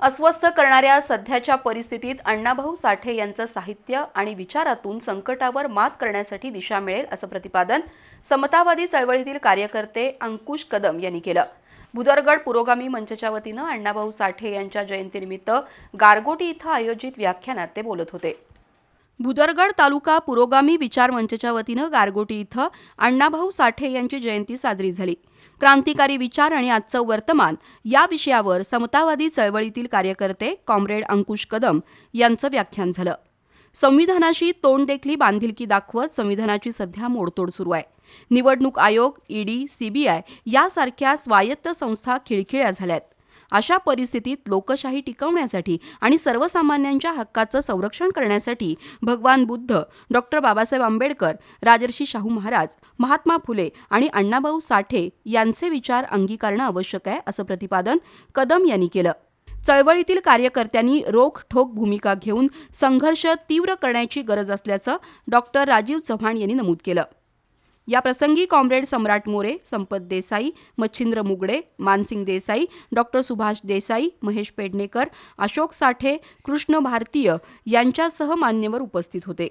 अस्वस्थ करणाऱ्या सध्याच्या परिस्थितीत अण्णाभाऊ साठे यांचं साहित्य आणि विचारातून संकटावर मात करण्यासाठी दिशा मिळेल असं प्रतिपादन समतावादी चळवळीतील कार्यकर्ते अंकुश कदम यांनी केलं. भुदरगड पुरोगामी मंचच्या वतीनं अण्णाभाऊ साठे यांच्या जयंतीनिमित्त गारगोटी इथं आयोजित व्याख्यानात ते बोलत होते. भुदरगड तालुका पुरोगामी विचार मंचच्या वतीनं गारगोटी इथं अण्णाभाऊ साठे यांची जयंती साजरी झाली. क्रांतिकारी विचार आणि आजचं वर्तमान या विषयावर समतावादी चळवळीतील कार्यकर्ते कॉम्रेड अंकुश कदम यांचं व्याख्यान झालं. संविधानाशी तोंड देखली बांधिलकी दाखवत संविधानाची सध्या मोडतोड सुरू आहे. निवडणूक आयोग ईडी सीबीआय यासारख्या स्वायत्त संस्था खिळखिळ्या झाल्यात. अशा परिस्थितीत लोकशाही टिकवण्यासाठी आणि सर्वसामान्यांच्या हक्काचं संरक्षण करण्यासाठी भगवान बुद्ध डॉक्टर बाबासाहेब आंबेडकर राजर्षी शाहू महाराज महात्मा फुले आणि अण्णाभाऊ साठे यांचे विचार अंगीकारणं आवश्यक आहे असं प्रतिपादन कदम यांनी केलं. चळवळीतील कार्यकर्त्यांनी रोख ठोक भूमिका घेऊन संघर्ष तीव्र करण्याची गरज असल्याचं डॉक्टर राजीव चव्हाण यांनी नमूद केलं. या प्रसंगी कॉम्रेड सम्राट मोरे संपत देसाई मच्छिंद्र मुगडे मानसिंग देसाई डॉक्टर सुभाष देसाई महेश पेडणेकर अशोक साठे कृष्ण भारतीय यांच्यासह मान्यवर उपस्थित होते.